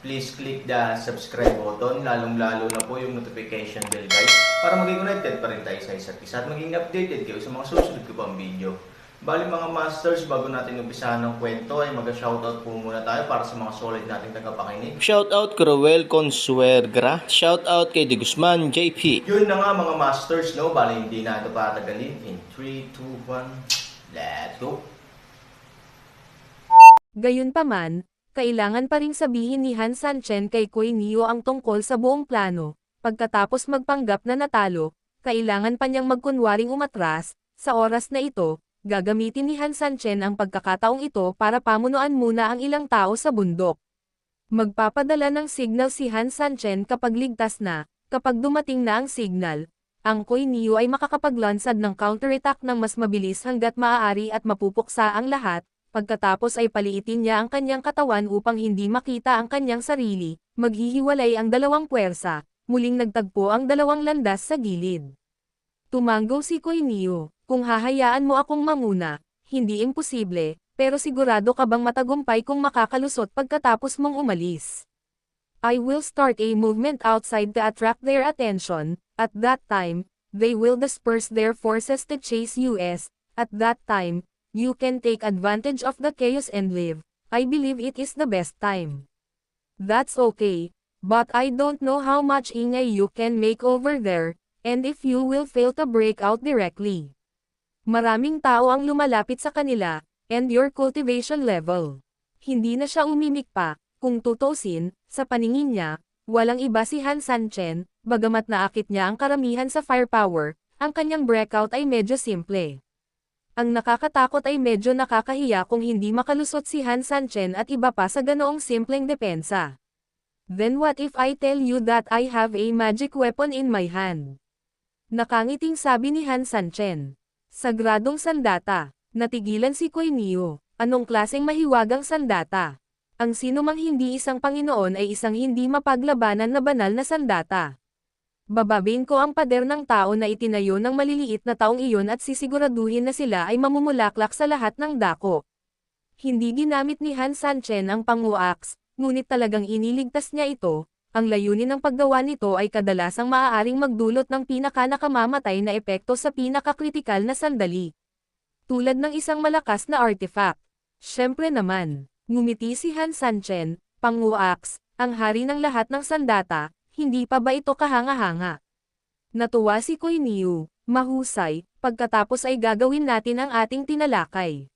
please click the subscribe button, lalong-lalo na po yung notification bell guys, para maging connected pa rin tayo sa isa't isa at maging updated kayo sa mga susunod ko pang video. Bali mga masters, bago natin umpisahan ng kwento ay mag-shoutout po muna tayo para sa mga solid nating tagapakinig. Shoutout Cruel Consuegra. Shoutout kay De Guzman JP. Yun na nga mga masters, no? Bali hindi na ito patagalin. In 3, 2, 1, let's go! Gayunpaman, kailangan pa ring sabihin ni Han Sanchen kay Koy Neo ang tungkol sa buong plano. Pagkatapos magpanggap na natalo, kailangan pa niyang magkunwaring umatras. Sa oras na ito, gagamitin ni Han Sanchen ang pagkakataong ito para pamunuan muna ang ilang tao sa bundok. Magpapadala ng signal si Han Sanchen kapag ligtas na, kapag dumating na ang signal, ang Koy Neo ay makakapaglansad ng counterattack ng mas mabilis hanggat maaari at mapupuksa ang lahat, pagkatapos ay paliitin niya ang kanyang katawan upang hindi makita ang kanyang sarili, maghihiwalay ang dalawang puwersa, muling nagtagpo ang dalawang landas sa gilid. Tumango si Koy Neo, kung hahayaan mo akong mamuna, hindi imposible, pero sigurado ka bang matagumpay kung makakalusot pagkatapos mong umalis? I will start a movement outside to attract their attention, at that time, they will disperse their forces to chase US, at that time, you can take advantage of the chaos and live. I believe it is the best time. That's okay, but I don't know how much ingay you can make over there, and if you will fail to break out directly. Maraming tao ang lumalapit sa kanila, and your cultivation level. Hindi na siya umimik pa, kung tutusin, sa paningin niya, walang iba si Han Sanchen, bagamat naakit niya ang karamihan sa firepower, ang kanyang breakout ay medyo simple. Ang nakakatakot ay medyo nakakahiya kung hindi makalusot si Han Sanchen at iba pa sa ganoong simpleng depensa. Then what if I tell you that I have a magic weapon in my hand? Nakangiting sabi ni Han Sanchen. Sagradong sandata. Natigilan si Koy Neo. Anong klaseng mahiwagang sandata? Ang sino mang hindi isang Panginoon ay isang hindi mapaglabanan na banal na sandata. Bababin ko ang pader ng tao na itinayo ng maliliit na taong iyon at sisiguraduhin na sila ay mamumulaklak sa lahat ng dako. Hindi ginamit ni Han Sanchen ang panguaks, ngunit talagang iniligtas niya ito, ang layunin ng paggawa nito ay kadalasang maaaring magdulot ng pinaka-nakamamatay na epekto sa pinakakritikal na sandali. Tulad ng isang malakas na artifact. Siyempre naman, ngumiti si Han Sanchen, panguaks, ang hari ng lahat ng sandata, hindi pa ba ito kahanga-hanga? Natuwa si Koy Niu, mahusay, pagkatapos ay gagawin natin ang ating tinalakay.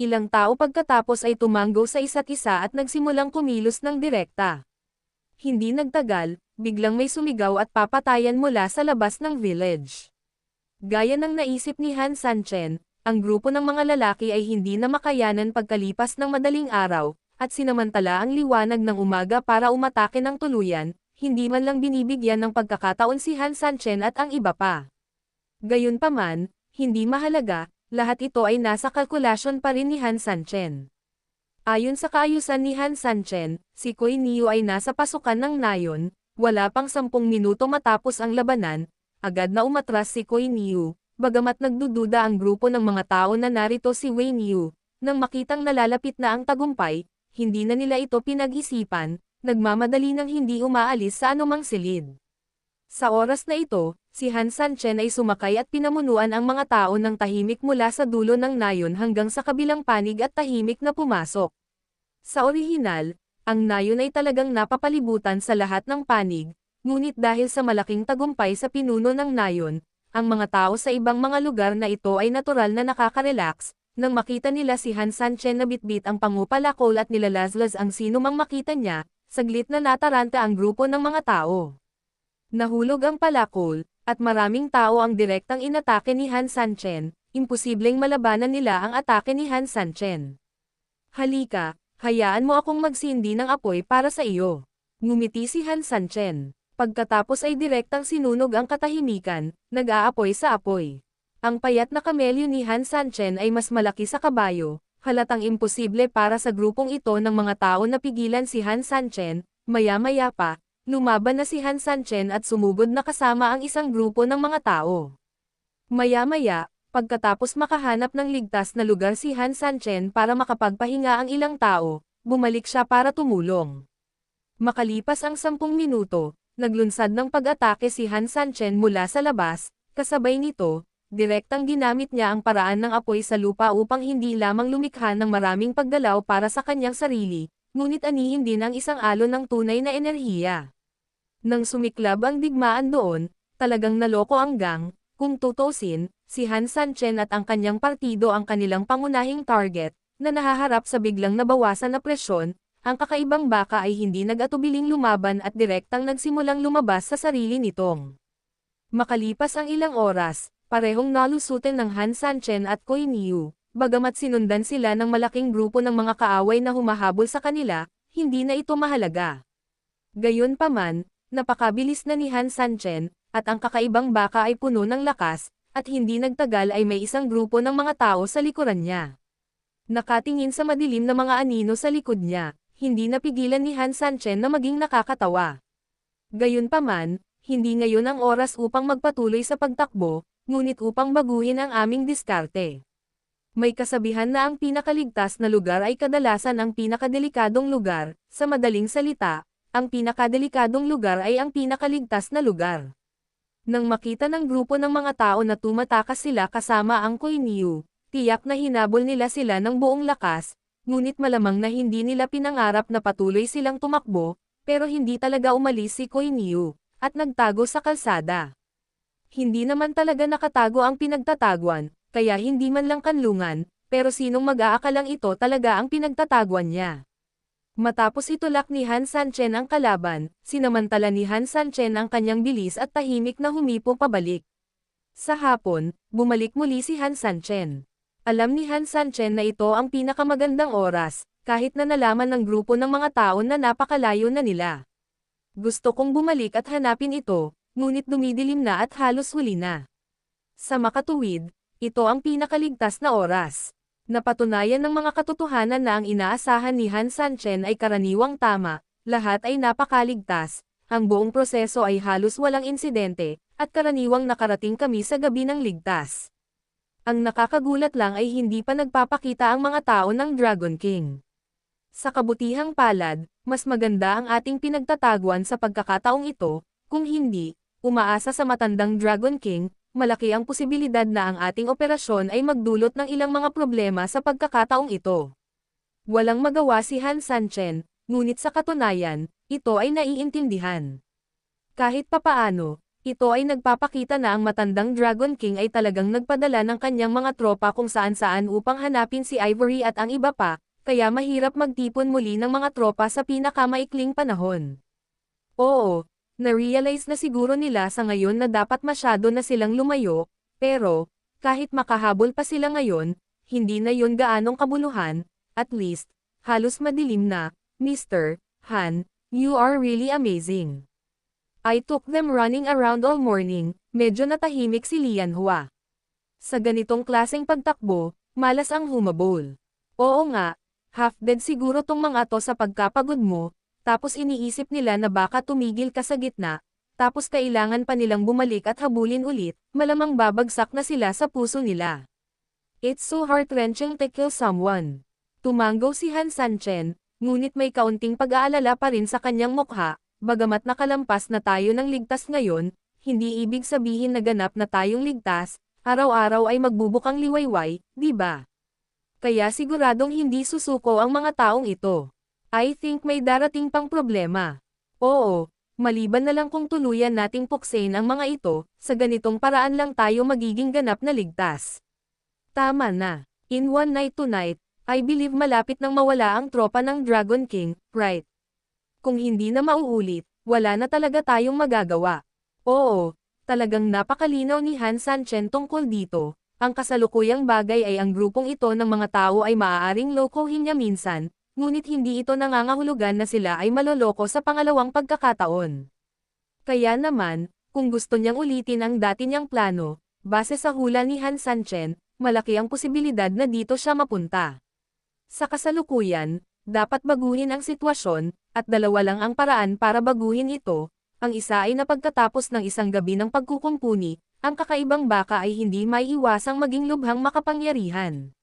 Ilang tao pagkatapos ay tumanggo sa isa't isa at nagsimulang kumilos ng direkta. Hindi nagtagal, biglang may sumigaw at papatayan mula sa labas ng village. Gaya ng naisip ni Han Sanchen, ang grupo ng mga lalaki ay hindi na makayanan pagkalipas ng madaling araw, at sinamantala ang liwanag ng umaga para umatake ng tuluyan, hindi man lang binibigyan ng pagkakataon si Han Sanchen at ang iba pa. Gayunpaman, hindi mahalaga, lahat ito ay nasa kalkulasyon pa rin ni Han Sanchen. Ayon sa kaayusan ni Han Sanchen, si Koy Neo ay nasa pasukan ng nayon, wala pang sampung minuto matapos ang labanan, agad na umatras si Koy Neo, bagamat nagdududa ang grupo ng mga tao na narito si Wei Niu, nang makitang nalalapit na ang tagumpay, hindi na nila ito pinag-isipan, nagmamadali ng hindi umaalis sa anumang silid. Sa oras na ito, si Han Sanchen ay sumakay at pinamunuan ang mga tao ng tahimik mula sa dulo ng nayon hanggang sa kabilang panig at tahimik na pumasok. Sa orihinal, ang nayon ay talagang napapalibutan sa lahat ng panig, ngunit dahil sa malaking tagumpay sa pinuno ng nayon, ang mga tao sa ibang mga lugar na ito ay natural na nakaka-relax, nang makita nila si Han Sanchen na bitbit ang pangupalakol at nilalazlaz ang sino mang makita niya, saglit na nataranta ang grupo ng mga tao. Nahulog ang palakol, at maraming tao ang direktang inatake ni Han Sanchen, imposibleng malabanan nila ang atake ni Han Sanchen. Halika, hayaan mo akong magsindi ng apoy para sa iyo. Ngumiti si Han Sanchen. Pagkatapos ay direktang sinunog ang katahimikan, nag-aapoy sa apoy. Ang payat na kamelyo ni Han Sanchen ay mas malaki sa kabayo, halatang imposible para sa grupong ito ng mga tao na pigilan si Han Sanchen, maya-maya pa, lumaban na si Han Sanchen at sumugod na kasama ang isang grupo ng mga tao. Maya-maya, pagkatapos makahanap ng ligtas na lugar si Han Sanchen para makapagpahinga ang ilang tao, bumalik siya para tumulong. Makalipas ang sampung minuto, naglunsad ng pag-atake si Han Sanchen mula sa labas, kasabay nito, direktang ginamit niya ang paraan ng apoy sa lupa upang hindi lamang lumikha ng maraming paggalaw para sa kanyang sarili, ngunit anihin din ang isang alon ng tunay na enerhiya. Nang sumiklab ang digmaan doon, talagang naloko ang gang, kung tutusin, si Han Sanchen at ang kanyang partido ang kanilang pangunahing target, na nahaharap sa biglang nabawasan na presyon, ang kakaibang baka ay hindi nag-atubiling lumaban at direktang nagsimulang lumabas sa sarili nitong. Makalipas ang ilang oras, parehong nalusutin ng Han Sanchen at Koi Niu, bagamat sinundan sila ng malaking grupo ng mga kaaway na humahabol sa kanila, hindi na ito mahalaga. Gayunpaman, napakabilis na ni Han Sanchen, at ang kakaibang baka ay puno ng lakas, at hindi nagtagal ay may isang grupo ng mga tao sa likuran niya. Nakatingin sa madilim na mga anino sa likod niya, hindi napigilan ni Han Sanchen na maging nakakatawa. Gayunpaman, hindi ngayon ang oras upang magpatuloy sa pagtakbo, ngunit upang baguhin ang aming diskarte. May kasabihan na ang pinakaligtas na lugar ay kadalasan ang pinakadelikadong lugar, sa madaling salita, ang pinakadelikadong lugar ay ang pinakaligtas na lugar. Nang makita ng grupo ng mga tao na tumatakas sila kasama ang Koinyu, tiyak na hinabol nila sila ng buong lakas, ngunit malamang na hindi nila pinangarap na patuloy silang tumakbo, pero hindi talaga umalis si Koinyu, at nagtago sa kalsada. Hindi naman talaga nakatago ang pinagtataguan, kaya hindi man lang kanlungan, pero sinong mag-aakalang ito talaga ang pinagtataguan niya. Matapos itulak ni Han Sanchen ang kalaban, sinamantala ni Han Sanchen ang kanyang bilis at tahimik na humipo pabalik. Sa hapon, bumalik muli si Han Sanchen. Alam ni Han Sanchen na ito ang pinakamagandang oras, kahit na nalaman ng grupo ng mga tao na napakalayo na nila. Gusto kong bumalik at hanapin ito, ngunit dumidilim na at halos huli na. Sa makatuwid, ito ang pinakaligtas na oras. Napatunayan ng mga katotohanan na ang inaasahan ni Han Sanchen ay karaniwang tama, lahat ay napakaligtas, ang buong proseso ay halos walang insidente, at karaniwang nakarating kami sa gabi ng ligtas. Ang nakakagulat lang ay hindi pa nagpapakita ang mga tao ng Dragon King. Sa kabutihang palad, mas maganda ang ating pinagtataguan sa pagkakataong ito, kung hindi, umaasa sa matandang Dragon King, malaki ang posibilidad na ang ating operasyon ay magdulot ng ilang mga problema sa pagkakataong ito. Walang magawa si Han Sanchen, ngunit sa katunayan, ito ay naiintindihan. Kahit papaano, ito ay nagpapakita na ang matandang Dragon King ay talagang nagpadala ng kanyang mga tropa kung saan-saan upang hanapin si Ivory at ang iba pa, kaya mahirap magtipon muli ng mga tropa sa pinakamaikling panahon. Oo, na-realize na siguro nila sa ngayon na dapat masyado na silang lumayo, pero, kahit makahabol pa sila ngayon, hindi na yon gaanong kabuluhan, at least, halos madilim na, Mr. Han, you are really amazing. I took them running around all morning, medyo natahimik si Lian Hua. Sa ganitong klaseng pagtakbo, malas ang humabol. Oo nga, half-dead siguro tong mga to sa pagkapagod mo, tapos iniisip nila na baka tumigil ka sa gitna, tapos kailangan pa nilang bumalik at habulin ulit, malamang babagsak na sila sa puso nila. It's so heart-wrenching to kill someone. Tumanggaw si Han Sanchen, ngunit may kaunting pag-aalala pa rin sa kanyang mukha, bagamat nakalampas na tayo ng ligtas ngayon, hindi ibig sabihin na ganap na tayong ligtas, araw-araw ay magbubukang liwayway, di ba? Kaya siguradong hindi susuko ang mga taong ito. I think may darating pang problema. Oo, maliban na lang kung tuluyan nating puksain ang mga ito, sa ganitong paraan lang tayo magiging ganap na ligtas. Tama na. In one night tonight, I believe malapit nang mawala ang tropa ng Dragon King, right? Kung hindi na mauulit, wala na talaga tayong magagawa. Oo, talagang napakalinaw ni Han Sanchen tungkol dito. Ang kasalukuyang bagay ay ang grupong ito ng mga tao ay maaaring lokohin niya minsan, ngunit hindi ito nangangahulugan na sila ay maloloko sa pangalawang pagkakataon. Kaya naman, kung gusto niyang ulitin ang dati niyang plano, base sa hula ni Han Sanchen, malaki ang posibilidad na dito siya mapunta. Sa kasalukuyan, dapat baguhin ang sitwasyon, at dalawa lang ang paraan para baguhin ito, ang isa ay napagkatapos ng isang gabi ng pagkukumpuni, ang kakaibang baka ay hindi may iwasang maging lubhang makapangyarihan.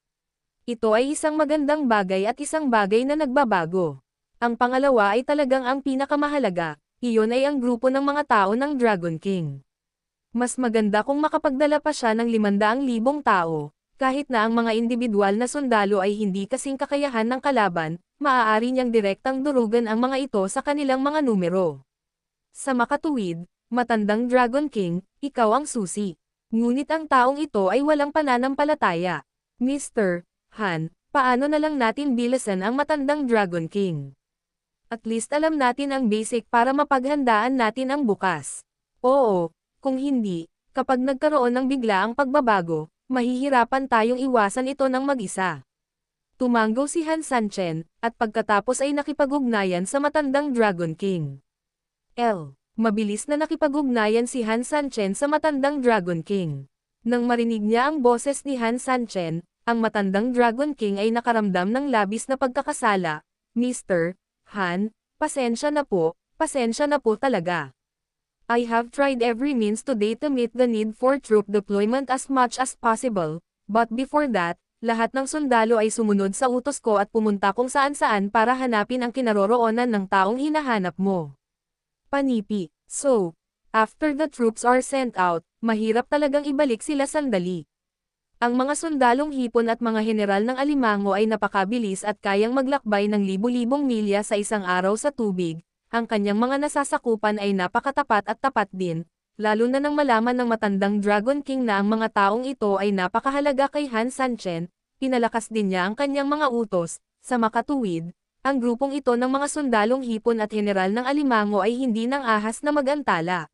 Ito ay isang magandang bagay at isang bagay na nagbabago. Ang pangalawa ay talagang ang pinakamahalaga, iyon ay ang grupo ng mga tao ng Dragon King. Mas maganda kung makapagdala pa siya ng 500,000 tao, kahit na ang mga individual na sundalo ay hindi kasing kakayahan ng kalaban, maaari niyang direktang durugan ang mga ito sa kanilang mga numero. Sa makatuwid, matandang Dragon King, ikaw ang susi. Ngunit ang taong ito ay walang pananampalataya. Mr. Han, paano na lang natin bilasan ang matandang Dragon King? At least alam natin ang basic para mapaghandaan natin ang bukas. Oo, kung hindi, kapag nagkaroon ng biglaang pagbabago, mahihirapan tayong iwasan ito ng mag-isa. Tumanggo si Han Sanchen, at pagkatapos ay nakipag-ugnayan sa matandang Dragon King. L. Mabilis na nakipag-ugnayan si Han Sanchen sa matandang Dragon King. Nang marinig niya ang boses ni Han Sanchen, ang matandang Dragon King ay nakaramdam ng labis na pagkakasala, Mr. Han, pasensya na po, pasensya na po talaga. I have tried every means today to meet the need for troop deployment as much as possible, but before that, lahat ng sundalo ay sumunod sa utos ko at pumunta kung saan-saan para hanapin ang kinaroroonan ng taong hinahanap mo. Panipi, so, after the troops are sent out, mahirap talagang ibalik sila sandali. Ang mga sundalong hipon at mga general ng alimango ay napakabilis at kayang maglakbay ng libu-libong milya sa isang araw sa tubig, ang kanyang mga nasasakupan ay napakatapat at tapat din, lalo na nang malaman ng matandang Dragon King na ang mga taong ito ay napakahalaga kay Han Sanchen, pinalakas din niya ang kanyang mga utos, sa makatuwid, ang grupong ito ng mga sundalong hipon at general ng alimango ay hindi nang ahas na magantala.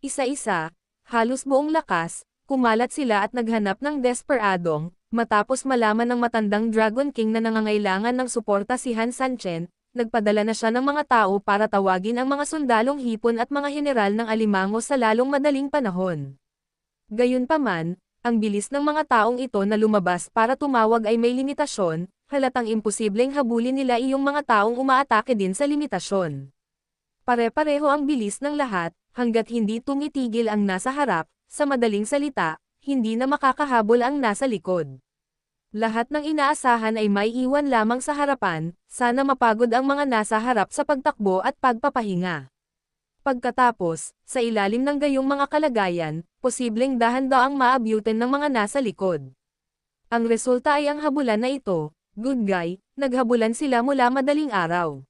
Isa-isa, halos buong lakas, kumalat sila at naghanap ng desperadong, matapos malaman ng matandang Dragon King na nangangailangan ng suporta si Han Sanchen, nagpadala na siya ng mga tao para tawagin ang mga sundalong hipon at mga general ng alimango sa lalong madaling panahon. Gayunpaman, ang bilis ng mga taong ito na lumabas para tumawag ay may limitasyon, halatang imposibleng habulin nila iyong mga taong umaatake din sa limitasyon. Pare-pareho ang bilis ng lahat, hanggat hindi tumitigil ang nasa harap, sa madaling salita, hindi na makakahabol ang nasa likod. Lahat ng inaasahan ay may iwan lamang sa harapan, sana mapagod ang mga nasa harap sa pagtakbo at pagpapahinga. Pagkatapos, sa ilalim ng gayong mga kalagayan, posibleng dahan-daang maabyutin ng mga nasa likod. Ang resulta ay ang habulan na ito, good guy, naghabulan sila mula madaling araw.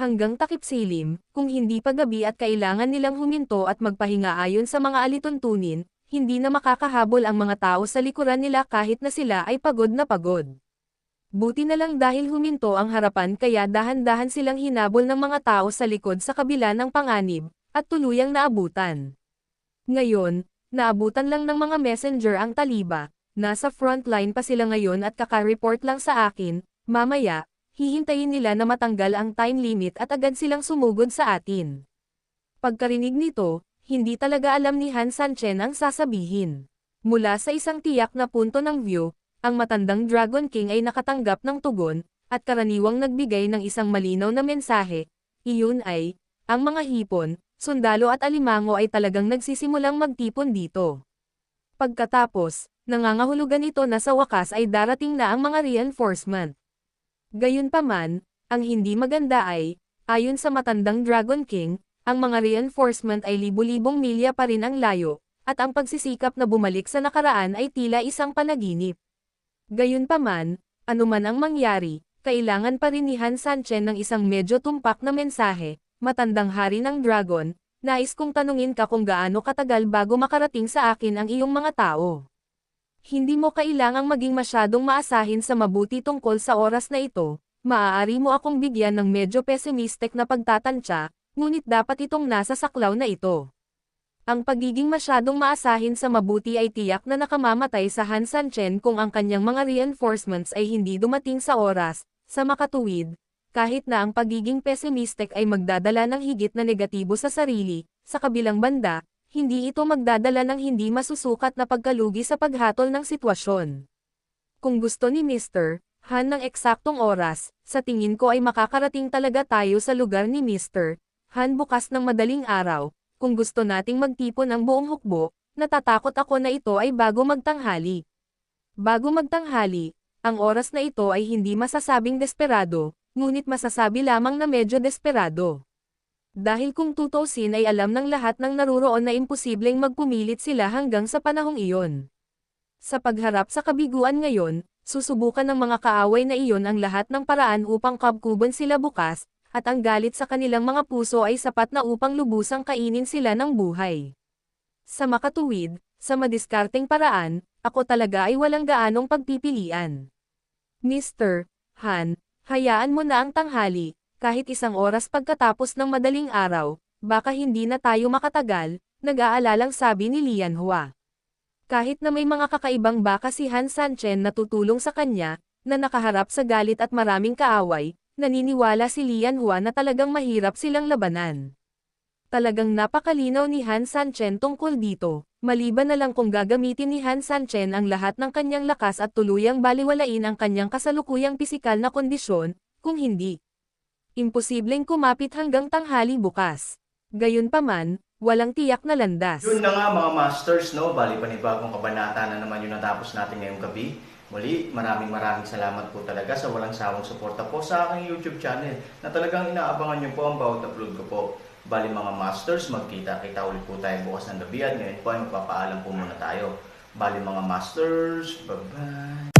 Hanggang takip silim, kung hindi pa gabi at kailangan nilang huminto at magpahinga ayon sa mga alituntunin, hindi na makakahabol ang mga tao sa likuran nila kahit na sila ay pagod na pagod. Buti na lang dahil huminto ang harapan kaya dahan-dahan silang hinabol ng mga tao sa likod sa kabila ng panganib, at tuluyang naabutan. Ngayon, naabutan lang ng mga messenger ang taliba, nasa frontline pa sila ngayon at kaka-report lang sa akin, mamaya, hihintayin nila na matanggal ang time limit at agad silang sumugod sa atin. Pagkarinig nito, hindi talaga alam ni Han Sanchen ang sasabihin. Mula sa isang tiyak na punto ng view, ang matandang Dragon King ay nakatanggap ng tugon, at karaniwang nagbigay ng isang malinaw na mensahe, iyon ay, ang mga hipon, sundalo at alimango ay talagang nagsisimulang magtipon dito. Pagkatapos, nangangahulugan ito na sa wakas ay darating na ang mga reinforcement. Gayunpaman, ang hindi maganda ay, ayon sa matandang Dragon King, ang mga reinforcement ay libu-libong milya pa rin ang layo, at ang pagsisikap na bumalik sa nakaraan ay tila isang panaginip. Gayunpaman, anuman ang mangyari, kailangan pa rin ni Han Sanchen ng isang medyo tumpak na mensahe, matandang hari ng dragon, nais kong tanungin ka kung gaano katagal bago makarating sa akin ang iyong mga tao. Hindi mo kailangang maging masyadong maasahin sa mabuti tungkol sa oras na ito, maaari mo akong bigyan ng medyo pessimistic na pagtatantya, ngunit dapat itong nasa saklaw na ito. Ang pagiging masyadong maasahin sa mabuti ay tiyak na nakamamatay sa Han Sanchen kung ang kanyang mga reinforcements ay hindi dumating sa oras, sa makatuwid, kahit na ang pagiging pessimistic ay magdadala ng higit na negatibo sa sarili, sa kabilang banda, hindi ito magdadala ng hindi masusukat na pagkalugi sa paghatol ng sitwasyon. Kung gusto ni Mr. Han ng eksaktong oras, sa tingin ko ay makakarating talaga tayo sa lugar ni Mr. Han bukas ng madaling araw, kung gusto nating magtipon ang buong hukbo, natatakot ako na ito ay bago magtanghali. Bago magtanghali, ang oras na ito ay hindi masasabing desperado, ngunit masasabi lamang na medyo desperado. Dahil kung tutusin ay alam ng lahat ng naruroon na imposibleng magpumilit sila hanggang sa panahong iyon. Sa pagharap sa kabiguan ngayon, susubukan ng mga kaaway na iyon ang lahat ng paraan upang kabkuban sila bukas, at ang galit sa kanilang mga puso ay sapat na upang lubusang kainin sila ng buhay. Sa makatuwid, sa madiskarteng paraan, ako talaga ay walang gaanong pagpipilian. Mr. Han, hayaan mo na ang tanghali, kahit isang oras pagkatapos ng madaling araw, baka hindi na tayo makatagal, nag-aalalang sabi ni Lian Hua. Kahit na may mga kakaibang baka si Han Sanchen na tutulong sa kanya, na nakaharap sa galit at maraming kaaway, naniniwala si Lian Hua na talagang mahirap silang labanan. Talagang napakalinaw ni Han Sanchen tungkol dito, maliban na lang kung gagamitin ni Han Sanchen ang lahat ng kanyang lakas at tuluyang baliwalain ang kanyang kasalukuyang pisikal na kondisyon, kung hindi. Imposibleng kumapit hanggang tanghali bukas. Gayunpaman, walang tiyak na landas. Yun na nga mga masters, no? Bali panibagong kabanata na naman yung natapos natin ngayong gabi. Muli, maraming maraming salamat po talaga sa walang sawang suporta po sa aking YouTube channel na talagang inaabangan niyo po ang bawat upload ko po. Bali mga masters, magkita-kita ulit po tayo bukas ng gabi at ngayon po ay magpapaalam po muna tayo. Bali mga masters, bye-bye!